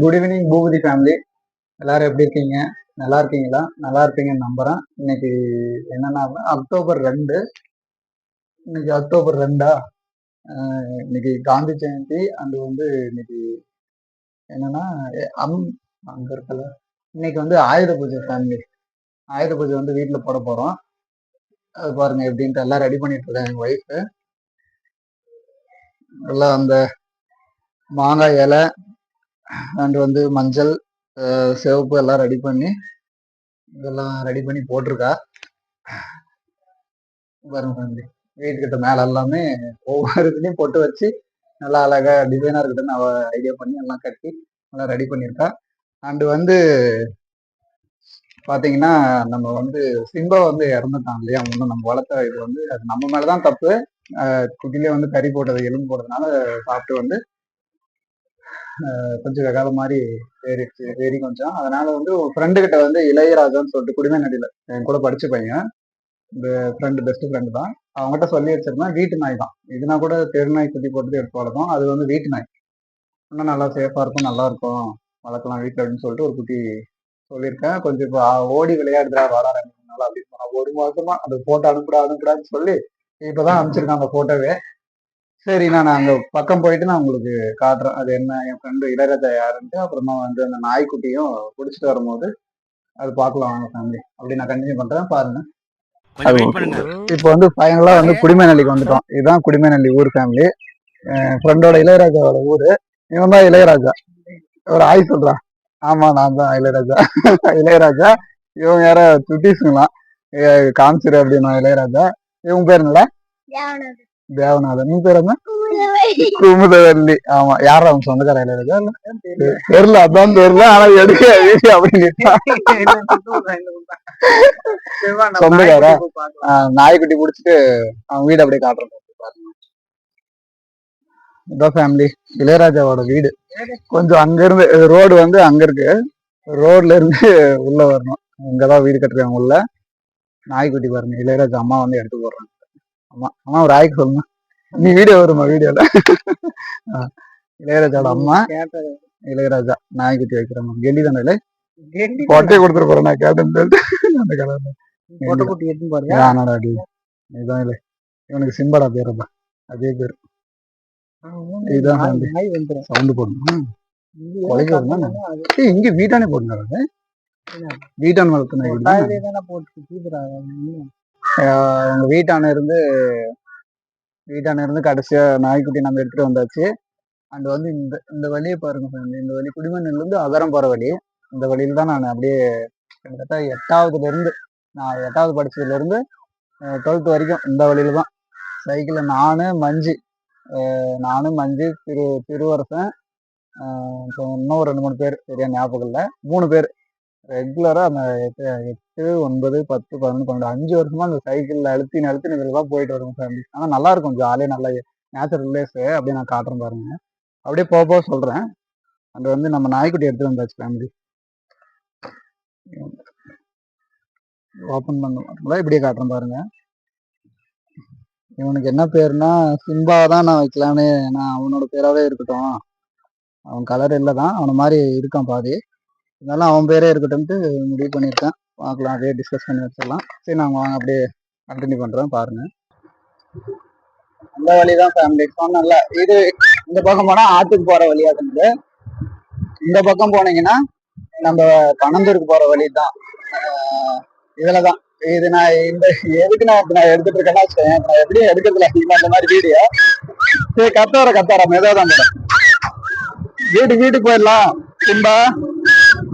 Good evening Boopathi family எல்லாரும் எப்படி இருக்கீங்க? நல்லா இருக்கீங்களா? நல்லா இருப்பீங்கன்னு நம்புறேன். இன்னைக்கு என்னன்னா அக்டோபர் ரெண்டு. இன்னைக்கு அக்டோபர் ரெண்டா? இன்னைக்கு காந்தி ஜெயந்தி. அண்ட் வந்து இன்னைக்கு என்னன்னா அம் அங்க இருக்கல இன்னைக்கு வந்து ஆயுத பூஜை ஃபேமிலி ஆயுத பூஜை வந்து வீட்டில் போட போறோம். அது பாருங்க எப்படின்ட்டு எல்லாம் ரெடி பண்ணிட்டு இருக்கேன் எங்க ஒய்ஃபு எல்லாம் அந்த மாங்காய் இலை அண்ட் வந்து மஞ்சள் சிவப்பு எல்லாம் ரெடி பண்ணி இதெல்லாம் ரெடி பண்ணி போட்டிருக்கா. பாருங்க ஃபேமிலி வீட்டுக்கிட்ட மேல எல்லாமே ஒவ்வொரு இதுலையும் போட்டு வச்சு நல்லா அழகா டிசைனா இருக்கட்டும் அவ ஐடியா பண்ணி எல்லாம் கட்டி நல்லா ரெடி பண்ணியிருக்கா. அண்டு வந்து பார்த்தீங்கன்னா நம்ம வந்து சிம்பா வந்து இறந்துட்டான் இல்லையா? ஒன்று நம்ம வளர்த்த இது வந்து அது நம்ம மேலே தான் தப்பு குட்டிலே வந்து கறி போட்டது எலும்பு போட்டதுனால சாப்பிட்டு வந்து கொஞ்சம் வெகால மாதிரி ஏறிடுச்சு ஏறி கொஞ்சம். அதனால வந்து ஃப்ரெண்டு கிட்ட வந்து இளையராஜான்னு சொல்லிட்டு குடிமை நடில என் கூட படிச்ச பையன். இந்த ஃப்ரெண்டு பெஸ்ட் ஃப்ரெண்டு தான். அவங்ககிட்ட சொல்லி வச்சிருந்தேன் வீட்டு நாய் தான். இதுனா கூட தெரு நாய் குட்டி போட்டு எடுத்து வளர்த்தோம். அது வந்து வீட்டு நாய். இன்னும் நல்லா சேஃபா இருக்கும் நல்லா இருக்கும். வளர்க்கலாம் வீட்டில் அப்படின்னு சொல்லிட்டு ஒரு குட்டி சொல்லியிருக்கேன். கொஞ்சம் இப்போ ஓடி விளையாடுறா வாடா ரெண்டு நாள் அப்படின்னு சொன்னா ஒரு மாசமா அந்த போட்டோ அனுப்புடா அனுப்புடான்னு சொல்லி இப்பதான் அனுப்பிச்சிருக்காங்க அந்த போட்டோவே சரி நான் அங்க பக்கம் போயிட்டு நான் உங்களுக்கு காட்டுறேன். அது என்ன என் ஃப்ரெண்டு இளையராஜா யாருன்ட்டு அப்புறமா வந்து அந்த நாய்க்குட்டியும் பிடிச்சிட்டு வரும்போது அது பார்க்கலாம் வாங்க ஃபேமிலி அப்படி நான் கண்டினியூ பண்றேன் பாருங்க. கொஞ்சம் வெயிட் பண்ணுங்க. இப்போ வந்து ஃபைனலா வந்து குடிமைநல்லிக்கு வந்துட்டோம். இதுதான் குடிமைநல்லி ஊர் ஃபேமிலி ஃப்ரெண்டோட இளையராஜாவோட ஊரு. இவன் தான் இளையராஜா. ஒரு ஆய் சொல்றா ஆமா நான் தான் இளையராஜா. இளையராஜா இவங்க யார சுட்டீஸுங்களாம் காமிச்சிரு அப்படின்னா இளையராஜா. இவங்க பேர் என்னடா? தேவநாதன். நீ பேர் என்ன? குமுதவல்லி. ஆமா யாரா அவங்க சொந்தக்கார இளையராஜா இல்ல தெரியல. அதான் தெரியல. ஆனா எடுக்க அப்படின்னு சொந்தக்காரா? நாய்க்குட்டி புடிச்சிட்டு அவன் வீடு அப்படியே பாருங்க இதான் ஃபேமிலி இளையராஜாவோட வீடு. கொஞ்சம் அங்க இருந்து ரோடு வந்து அங்க இருக்கு. ரோட்ல இருந்து உள்ள வரணும். இங்கதான் வீடு கட்டுறாங்க உள்ள. நாய்க்குட்டி பாருங்க இளையராஜா அம்மா வந்து எடுத்து போடுறாங்க. அம்மா அம்மா ஒரு ஆய்க்கு சொல்லுங்க. நீ வீடியோ வருமா வீடியோல? இளையராஜாவோட அம்மா. இளையராஜா நாய்க்குட்டி வைக்கிறாங்க கெண்டி தானே கொட்டையை கொடுத்துட்டு போறேன் நான் சொல்லிட்டு அந்த கலர் குட்டி எடுத்து பாருங்க. ஆனாடா அடி. இதுதான் இல்லை இவனுக்கு சிம்படா பேருப்பா அதே பேர். இதுதான் சவுண்டு. போடணும். இங்க வீட்டானே போடுறாரு வீட்டான் வளர்த்துன போட்டு எங்கள் வீட்டான இருந்து வீட்டான இருந்து கடைசியாக நாய்க்குட்டி நம்ம எடுத்துகிட்டு வந்தாச்சு. அண்ட் வந்து இந்த இந்த வழியை பாருங்க ஃபேமிலி இந்த வழி குடிமண்ணிலேருந்து அகரம் போகிற வழி. இந்த வழியில் தான் நான் அப்படியே கிட்டத்தட்ட எட்டாவதுலேருந்து நான் எட்டாவது படித்ததுலேருந்து டுவெல்த்து டுவெல்த் வரைக்கும் இந்த வழியில் தான். சைக்கிளில் நானு மஞ்சு ஆஹ் நானு மஞ்சு திரு திருவரசன் இப்போ அப்புறம் இன்னும் ஒரு ரெண்டு மூணு பேர் சரியா ஞாபகம் இல்லை. மூணு பேர். ரெகுலராக அந்த எட்டு ஒன்பது பத்து பதினொன்று பன்னெண்டு அஞ்சு வருஷமா அந்த சைக்கிள்ல அழுத்தி அழுத்தி இதில் தான் போயிட்டு வருவோம் ஃபேமிலி ஆனால் நல்லா இருக்கும். ஜாலியாக நல்லா நேச்சுரல் பிளேஸ் அப்படியே நான் காட்டுறேன் பாருங்க. அப்படியே போக போக சொல்றேன். அது வந்து நம்ம நாய்க்குட்டி எடுத்து வந்தாச்சு ஃபேமிலி ஓப்பன் பண்ண இப்படியே காட்டுறேன் பாருங்க. இவனுக்கு என்ன பேருனா சிம்பா தான் நான் வைக்கலான்னு நான் அவனோட பேராவே இருக்கட்டும். அவன் கலர் இல்லை தான் அவனை மாதிரி இருக்கான் பாதி. இருந்தாலும் அவன் பேரே இருக்கட்டும்ட்டு முடிவு பண்ணியிருக்கேன். பார்க்கலாம் அப்படியே டிஸ்கஸ் பண்ணி வச்சிடலாம். சரி நாங்கள் வாங்க அப்படியே கண்டினியூ பண்ணுறோம் பாருங்க. அந்த வழி தான் ஃபேமிலி சொன்னல இது இந்த பக்கம் போனால் ஆற்றுக்கு போகிற வழியா இருக்குது. இந்த பக்கம் போனீங்கன்னா நம்ம பனந்தூருக்கு போகிற வழி தான் இதில் தான் இது நான் இந்த எதுக்கு நான் இப்ப நான் எடுத்துட்டு இருக்கேன்னா நான் எப்படியும் எடுக்கிறதுல அதிகமாக இந்த மாதிரி வீடியோ. சரி கத்தார கத்தார மெதுவாக தான் வீட்டுக்கு வீட்டுக்கு போயிடலாம். சிம்பா.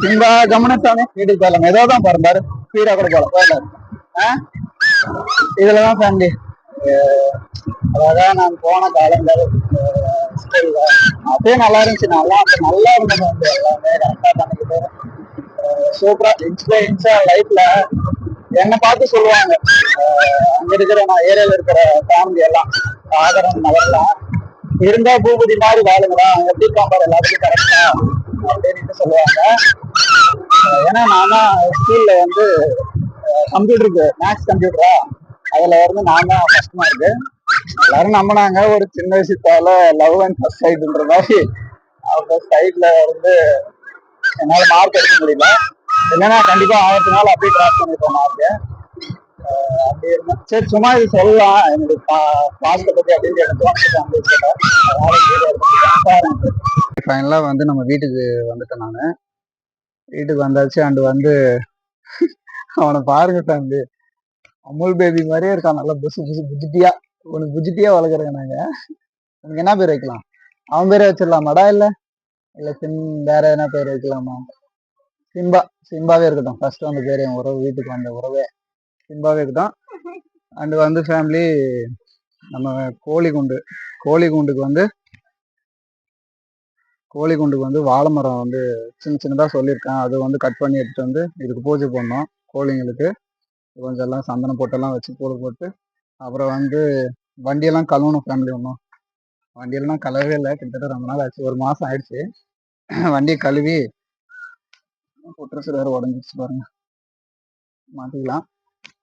இந்த கவனிச்சானே வீட்டுக்கு போகலாம் ஏதோ தான் போகிறேன் ஸ்பீடா கூட போகலாம். போயிடலாம். ஆ? இதில் தான் ஃபேமிலி அதான் நான் போன காலங்கள் அப்பயே நல்லா இருந்துச்சு. நல்லா நல்லா இருந்தது வந்து எல்லாமே. கரெக்டாக பண்ணிக்கிட்டு சூப்பரா இன்ஸ்பைரிங்ஸா லைஃப்ல என்னை பார்த்து சொல்லுவாங்க. அங்க இருக்கிற நான் ஏரியால இருக்கிற ஃபேமிலி எல்லாம் ஆதரவு நகர்லாம் இருந்தா பூபதி மாதிரி வாழுங்கடா. எப்படி இருக்கான் எல்லாத்துக்கும் கரெக்டா அப்படின்னு சொல்லுவாங்க ஏன்னா நான் தான் ஸ்கூல்ல வந்து கம்ப்யூட்டருக்கு மேக்ஸ் கம்ப்யூட்டரா அதுல வந்து நான் தான் ஃபர்ஸ்ட் மார்க்கு எல்லாரும் நம்பினாங்க. ஒரு சின்ன விஷயத்தால லவ் அண்ட் ஃபர்ஸ்ட் சைட்ன்ற மாதிரி. ஃபர்ஸ்ட் சைட்ல வந்து என்னால மார்க் எடுக்க முடியல. இல்லைன்னா கண்டிப்பா ஆயிரத்தி நாள் அப்படியே கிராஸ் பண்ணிருப்போம் மார்க்கு சரி சும்மா இது சொல்லலாம். என்னுடைய பாஸ்ட பற்றி அப்படின்னு எனக்கு ஃபைனலா வந்து நம்ம வீட்டுக்கு வந்துட்டேன் நானு. வீட்டுக்கு வந்தாச்சு அண்டு வந்து அவனை பாருங்க தம்பி. அமுல் பேபி மாதிரியே இருக்கான். நல்லா புசு புசு புஜிட்டியா உனக்கு புஜிட்டியா வளர்க்குறேன் நாங்க. உனக்கு என்ன பேர் வைக்கலாம்? அவன் பேரே வச்சிடலாமாடா இல்ல? இல்ல சிம் வேற என்ன பேர் வைக்கலாமா? சிம்பா. சிம்பாவே இருக்கட்டும். ஃபர்ஸ்ட் அந்த பேர் என் உறவு வீட்டுக்கு வந்த உறவே. சிம்பாவே இதுதான். அண்டு வந்து ஃபேமிலி நம்ம கோழி குண்டு கோழி குண்டுக்கு வந்து கோழி குண்டுக்கு வந்து வாழை மரம் வந்து சின்ன சின்னதாக சொல்லியிருக்கேன். அது வந்து கட் பண்ணி எடுத்துகிட்டு வந்து இதுக்கு பூஜை பண்ணோம் கோழிங்களுக்கு. கொஞ்சம் எல்லாம் சந்தனம் போட்டெல்லாம் வச்சு பூஜை போட்டு அப்புறம் வந்து வண்டியெல்லாம் கழுவணும் ஃபேமிலி ஒன்றும் வண்டியெல்லாம் கழுவே இல்லை கிட்டத்தட்ட ரொம்ப நாள் ஆச்சு. ஒரு மாதம் ஆயிடுச்சு. வண்டியை கழுவி புட்ரஸ் வேறு உடஞ்சிச்சு பாருங்க. மாற்றிக்கலாம்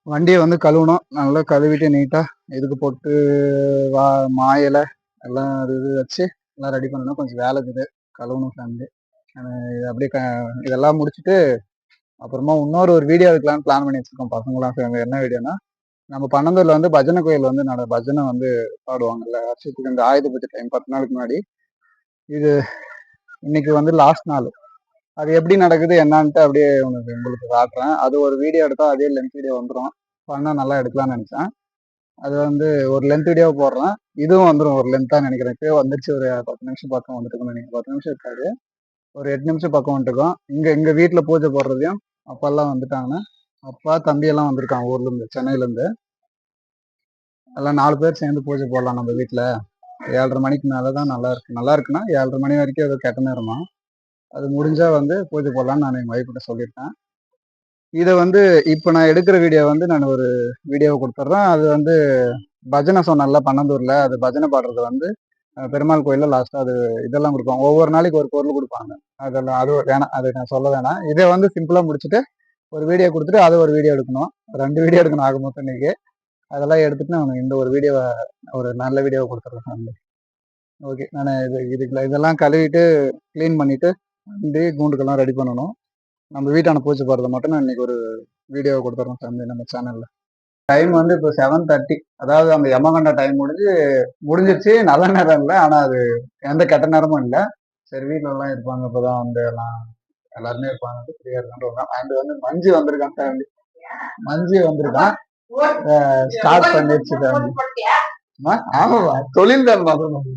வண்டியை வந்து கழுவணும். நல்லா கழுவிட்டு நீட்டாக இதுக்கு போட்டு வா மாயலை எல்லாம் இது இது வச்சு எல்லாம் ரெடி பண்ணணும். கொஞ்சம் வேலை இருக்குது. கழுவணும் ஃபேமிலி இது அப்படியே க இதெல்லாம் முடிச்சுட்டு அப்புறமா இன்னொரு ஒரு வீடியோ எடுக்கலாம்னு பிளான் பண்ணி வச்சுருக்கோம். பசங்களாம் சேர்ந்து. என்ன வீடியோனா நம்ம பன்னந்தூரில் வந்து பஜனை கோயில் வந்து நட பஜனை வந்து பாடுவாங்கல்ல. வருஷத்துக்கு இந்த ஆயுத பூஜை டைம் பத்து நாளுக்கு முன்னாடி. இது இன்னைக்கு வந்து லாஸ்ட் நாள். அது எப்படி நடக்குது என்னான்ட்டு அப்படியே உனக்கு உங்களுக்கு காட்டுறேன். அது ஒரு வீடியோ எடுத்தா அதே லென்த் வீடியோ வந்துடும் பண்ணால் நல்லா எடுக்கலாம்னு நினைச்சேன். அது வந்து ஒரு லென்த் வீடியோ போடுறேன். இதுவும் வந்துடும் ஒரு லென்த்தாக நினைக்கிறேன். இப்போ வந்துருச்சு ஒரு பத்து நிமிஷம் பக்கம் வந்துருக்குன்னு நினைக்கிறேன். பத்து நிமிஷம் இருக்காது. ஒரு எட்டு நிமிஷம் பக்கம் வந்துருக்கோம். இங்கே எங்கள் வீட்டில் பூஜை போடுறதையும் அப்பாலாம் வந்துட்டாங்கன்னா அப்பா தம்பியெல்லாம் வந்திருக்கான் ஊர்லேருந்து சென்னையிலேருந்து. எல்லாம் நாலு பேர் சேர்ந்து பூஜை போடலாம் நம்ம வீட்டில் ஏழரை மணிக்கு மேலே தான் நல்லா இருக்கு. நல்லா இருக்குன்னா ஏழரை மணி வரைக்கும் ஏதோ கெட்ட நேரமா? அது முடிஞ்சால் வந்து பூஜை போடலான்னு நான் என் ஒய்ஃப் சொல்லியிருக்கேன். இதை வந்து இப்போ நான் எடுக்கிற வீடியோ வந்து நான் ஒரு வீடியோவை கொடுத்துட்றேன். அது வந்து பஜனை சொன்னால பன்னந்தூரில் அது பஜனை பாடுறது வந்து பெருமாள் கோயிலில் லாஸ்ட்டாக அது இதெல்லாம் கொடுப்பாங்க. ஒவ்வொரு நாளைக்கு ஒரு பொருள் கொடுப்பாங்க. அதெல்லாம் அது வேணாம் அது நான் சொல்ல வேணாம். இதை வந்து சிம்பிளாக முடிச்சுட்டு ஒரு வீடியோ கொடுத்துட்டு அது ஒரு வீடியோ எடுக்கணும். ரெண்டு வீடியோ எடுக்கணும் ஆக மொத்தம் இன்றைக்கி அதெல்லாம் எடுத்துட்டு நான் இந்த ஒரு வீடியோவை ஒரு நல்ல வீடியோவை கொடுத்துட்றேன். ஓகே நான் இது இதுக்குள்ள இதெல்லாம் கழுவிட்டு க்ளீன் பண்ணிவிட்டு டே கூண்டுக்கெல்லாம் ரெடி பண்ணணும். நம்ம வீட்டான பூச்சி போகிறத மட்டும் நான் இன்னைக்கு ஒரு வீடியோவை கொடுத்துட்றோம் ஃபேமிலி நம்ம சேனலில் டைம் வந்து இப்போ செவன் தேர்ட்டி அதாவது அந்த யமகண்ட டைம் முடிஞ்சு முடிஞ்சிருச்சு. நல்ல நேரம் இல்லை. ஆனால் அது எந்த கெட்ட நேரமும் இல்லை. சரி வீட்டிலலாம் இருப்பாங்க. இப்போ தான் வந்து எல்லாம் எல்லாருமே இருப்பாங்க. ஃப்ரீயாக இருக்கான்னு அண்ட் வந்து மஞ்சு வந்திருக்கான் ஃபேமிலி மஞ்சு வந்திருக்கான். ஸ்டார்ட் பண்ணிருச்சு ஃபேமிலி ஆமாவா தொழில் தான் பார்க்கணும்.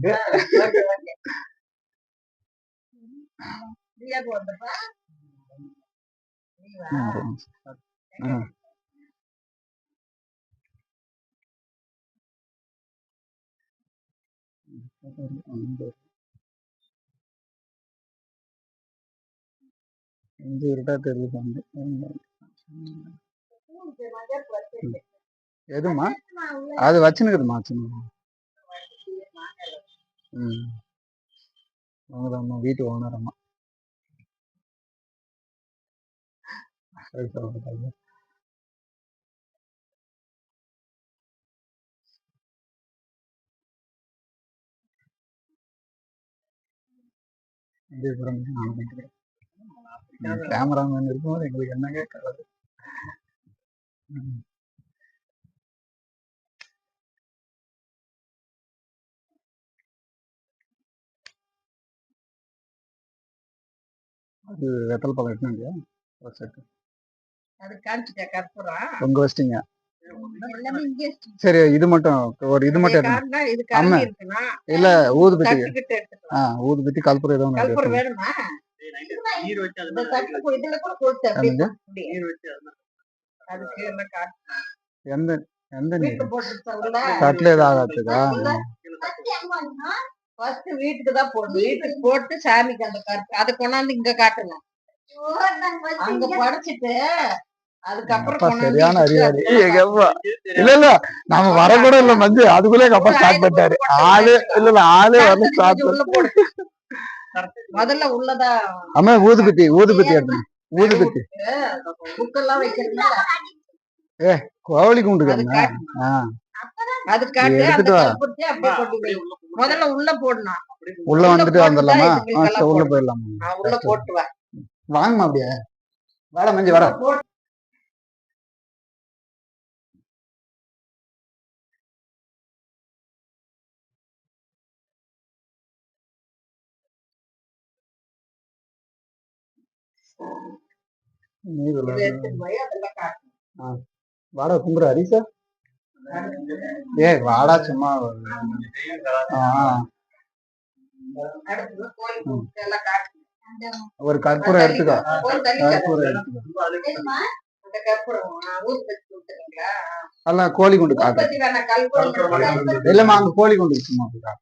இஞ்சி இருட்டா தெரியுது எதுமா? அது வச்சுனுக்குதுமா வச்சுன்னு ம். அவங்கதாம்மா வீட்டு ஓனர் அம்மா. சரி சொல்லுங்க கேமராமேன் இருக்கும்போது எங்களுக்கு என்னங்க கலது அது வெத்தல் பழம் எடுக்கணும் இல்லையா ஒரு செட்டு உங்க வச்சிட்டீங்க சரி இது மட்டும் ஒரு இது மட்டும் ஆமா. இல்ல ஊதுபத்தி. ஆ ஊதுபத்தி கல்புரம் ஏதோ எந்த எந்த நீர்? தட்டுல ஏதோ ஆகாதுக்கா? ஃபர்ஸ்ட் வீட்டுக்கு தான் போடணும். வீட்டுக்கு போட்டு சாமிக்கு அந்த கற்பு அதை கொண்டாந்து இங்க காட்டணும். அங்க படைச்சிட்டு சரியான அறிவாளி அது எங்க அப்பா. இல்ல இல்ல நாம வர கூட இல்ல மஞ்சு. அதுக்குள்ளே எங்க அப்பா ஸ்டார்ட் பண்ணிட்டாரு. ஆளு இல்ல இல்ல ஆளே ஸ்டார்ட் முதல்ல உள்ளதா அம்மா ஊதுபத்தி ஊதுபத்தி எடுக்கணும் ஊதுபத்தி. புக்கெல்லாம் வைக்கிறதுனால கோழி குண்டுக்கு அது காட்டு. எடுத்துட்டு வா. முதல்ல உள்ள போடணும். உள்ள வந்துட்டு வந்துடலாமா? உள்ள. போயிடலாமா? உள்ள போட்டு வாங்கம்மா அப்படியே. வாடா மஞ்சி வாடா. வாடா கும்புற ஹரிசா ஏ வாடா சும்மா. ஒரு கற்பூரம் எடுத்துக்கோ. கற்பூரம். எடுத்துக்கோ? அல்ல கோழி குண்டு கற்பூரம். இல்லம்மா அங்க கோழி குண்டு வச்சிருக்கேன்.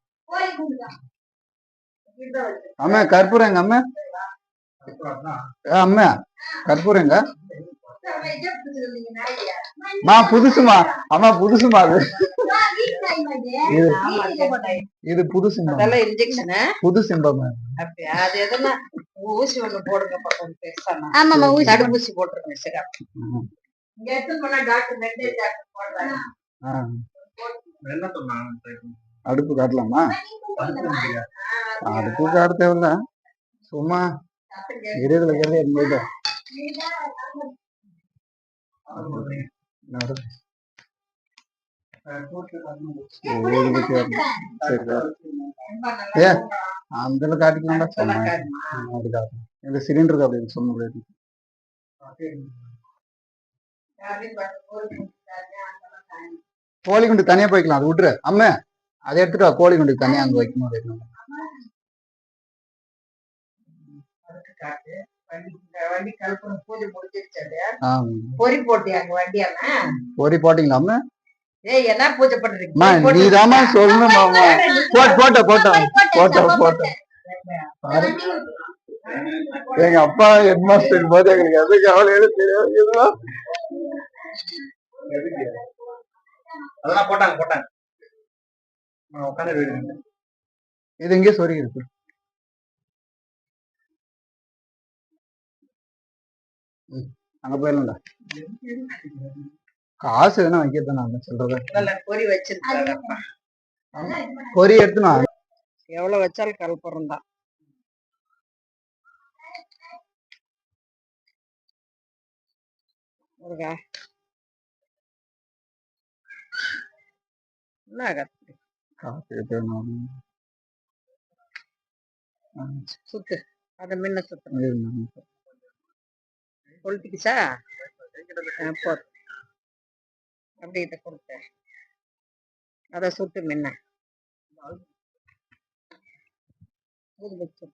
அம்மா கற்பூரம் எங்க அம்மா? அம்மா. நாயை. மா புதுசுமா. அம்மா புதுசுமா அது. இது புதுசுமா அதெல்லாம் ஆ? புது சிம்பம். அப்படியா? அது எதுனா ஊசி ஒண்ணு போடுங்க பக்கம் பேசாம ஆமாமா ஊசி. தடுப்பூசி போட்டுருங்க சரி இங்க எடுத்து போனா டாக்டர் வெட்டரி டாக்டர் போடுறாங்க என்ன சொன்னாங்க அடுப்பு காட்டலாமா? அடுப்பு காட்ட தேவையில்ல. சும்மா கேள்வி இருந்தது ஏ, அந்த காட்டிக்கலாம்டா. சொன்னேன் இந்த சிலிண்டருக்கு அப்படின்னு சொல்ல முடியாது கோழி குண்டு தனியா போய்க்கலாம். அது விட்டுரு. அம்மா அதை எடுத்துட்டு கோழி குண்டு தனியா அங்க வைக்கணும் வைக்கணும் வண்டி கலப்படம் பூஜை முடிஞ்சிருச்சு ஆ, பொறி போட்டியாங்க வண்டியாம பொறி போட்டீங்களா அம்மா ஏய் என்ன பூஜை பண்றீங்க வச்சிருக்கா? சொல்லணும் மாமா போட்ட போட்ட போட்ட போட்ட போட்ட. எங்க அப்பா ஹெட் மாஸ்டர் போது எங்களுக்கு எது கவலையே தெரியாது. அதெல்லாம் போட்டாங்க போட்டாங்க. உட்காந்து இது எங்கேயோ சொருகி இருக்கு. அங்க போயிடலாம்டா காசு எதுனா வைக்கிறது நான் சொல்றேன் நல்ல பொறி வச்சிருக்காங்க பொறி எடுத்துனா எவ்வளவு வச்சாலும் கலப்புறம் தான். முருகா. சுத்து. அத முன்ன சுத்து. இது கொளுத்திக்கிச்சா போதும் அப்படி இதை கொடுத்தேன். அதை சுட்டு முன்ன ஊதுபத்தி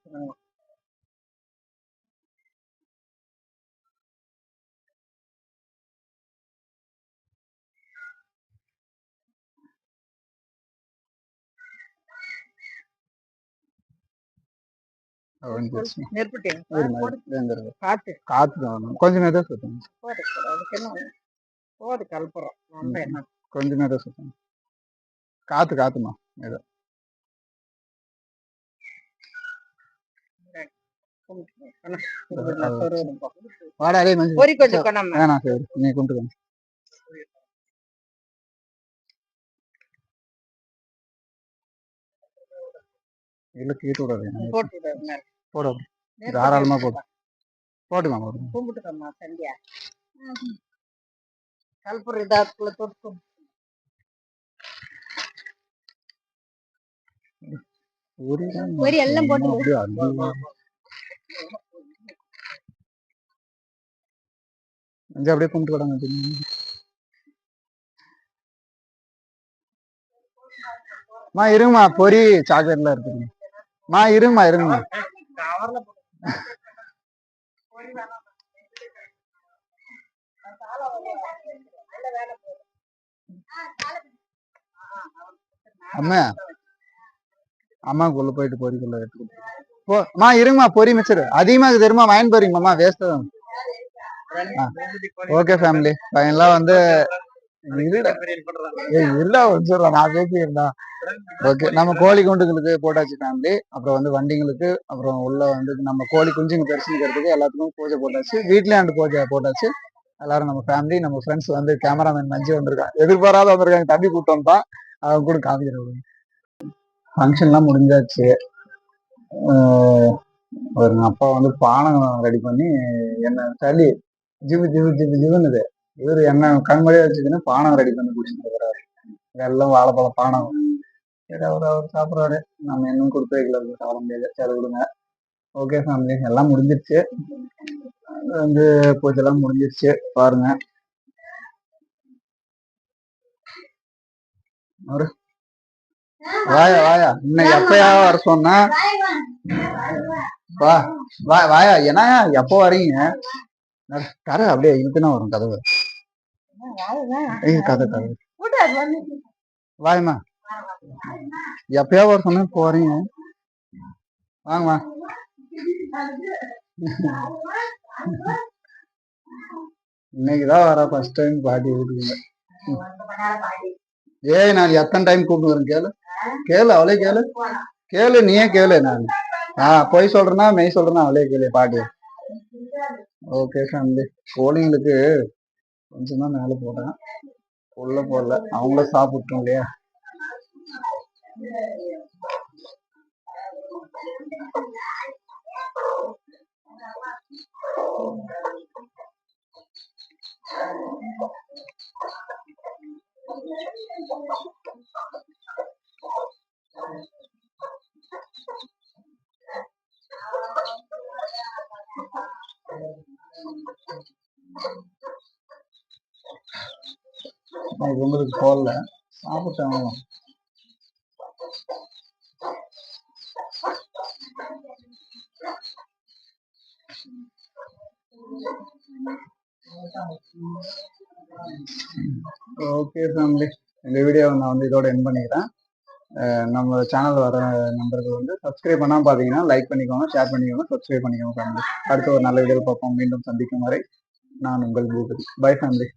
காத்து தான் சுத்தணும். போது கலப்புறோம் நம்ம என்ன கொஞ்ச நேரம் சுத்தணும். காத்து காத்துமா கும்பிட்டு அண்ணா, ஒரு நான் சொருகுறேன் போ. வாடா டேய் மஞ்சள் கொஞ்சம் நீ கொண்டு இல்ல கீட்டு விடாது போட்டு விடு மேல. போட தாராளமா போடு. போட்டுக்கலாம் போட்டுக்கலாம் கும்பிட்டுக்கம்மா சந்தியா. கல்புரம் இதாக்குள்ள தொட்டு பொரி எல்லாம் போட்டு அப்படியே அள்ளி. மஞ்சள் அப்படியே கும்பிட்டு விடாங்க மா இருங்கம்மா பொரி சாக்லேட்லாம் இருக்குது மா இருங்கம்மா இருங்கம்மா கவர்ல போட்டு பொறி வேணாம். காலை வந்து நல்ல வேலை போகுது. அம்மா அம்மாக்குள்ள போயிட்டு பொரிக்குள்ள எடுத்து கொடுத்துரு. போ அம்மா இருங்கம்மா பொரி மிச்சரு அதிகமா இருக்குது தெரியுமா வாங்கி போறீங்கம்மா வேஸ்ட் தான் ஓகே ஃபேமிலி ஃபைனலா வந்து இருடா. வச்சிடறேன் நான் பேசிக்கிறேன்டா. ஓகே நம்ம கோழி குண்டுகளுக்கு போட்டாச்சு ஃபேமிலி அப்புறம் வந்து வண்டிங்களுக்கு அப்புறம் உள்ள வந்து நம்ம கோழி குஞ்சுங்க தரிசனிக்கிறதுக்கு எல்லாத்துக்கும் பூஜை போட்டாச்சு. வீட்லயும் அந்த பூஜை போட்டாச்சு. எல்லாரும் நம்ம ஃபேமிலி நம்ம ஃப்ரெண்ட்ஸ் வந்து கேமராமேன் மஞ்சு வந்திருக்காங்க எதிர்பாராத வந்திருக்காங்க? தம்பி கூட்டம் தான் அவங்க கூட காமிக்கிறேன் ஃபங்க்ஷன்லாம் முடிஞ்சாச்சு. ஒரு அப்பா வந்து பானம் ரெடி பண்ணி என்ன சளி ஜிபு ஜிபு ஜிபு ஜிபுன்னுது இவர் என்ன கண்மொழியா வச்சுக்கின்னு பானம் ரெடி பண்ணி குடிச்சுட்டு இருக்கிறாரு. வெள்ளம் வாழைப்பழம் பானம் சரி அவர் அவர் சாப்பிட்றாரு. நம்ம இன்னும் கொடுத்து வைக்கல சாப்பிட முடியாது சரி விடுங்க. ஓகே ஃபேமிலி எல்லாம் முடிஞ்சிருச்சு. வந்து பூஜைலாம் முடிஞ்சிருச்சு. பாருங்க. ஒரு வாயா வாயா. இன்னும் எப்பயா வர சொன்னா? வா வா வாயா. ஏன்னா எப்போ வரீங்க? நட- அப்படியே இழுத்துனா வரும் கதவு. வாயம்மா எப்பயா சொன்னா இப்போ வரீங்க வாங்கம்மா இன்னைக்குதான் வர ஃபர்ஸ்ட் டைம் பாட்டி வீட்டுக்குள்ள ஏய் நான் எத்தனை டைம் கூப்பிட்டு வரேன் கேளு கேளு அவளே கேளு கேளு நீயே கேளு நான் ஆ பொய் சொல்றேன்னா மெய் சொல்றேன்னா அவளே கேளு பாட்டி ஓகே ஃபேமிலி கோழிங்களுக்கு கொஞ்சம் தான் மேலே போடுறேன். உள்ள போடல. அவங்களும் சாப்பிட்டோம் இல்லையா? நான் உங்களுக்கு போடல. சாப்பிட்டேன் ஓகே ஃபேமிலி இந்த வீடியோவை நான் வந்து இதோட என் பண்ணிக்கிறேன். நம்ம சேனல் வர நம்பர்கள் வந்து சப்ஸ்கிரைப் பண்ணால் பார்த்தீங்கன்னா லைக் பண்ணிக்கோங்க ஷேர் பண்ணிக்கோங்க சப்ஸ்கிரைப் பண்ணிக்கோங்க ஃபேமிலி அடுத்த ஒரு நல்ல வீடியோ பார்ப்போம். மீண்டும் சந்திக்கும் வரை நான் உங்கள் பூபதி. By family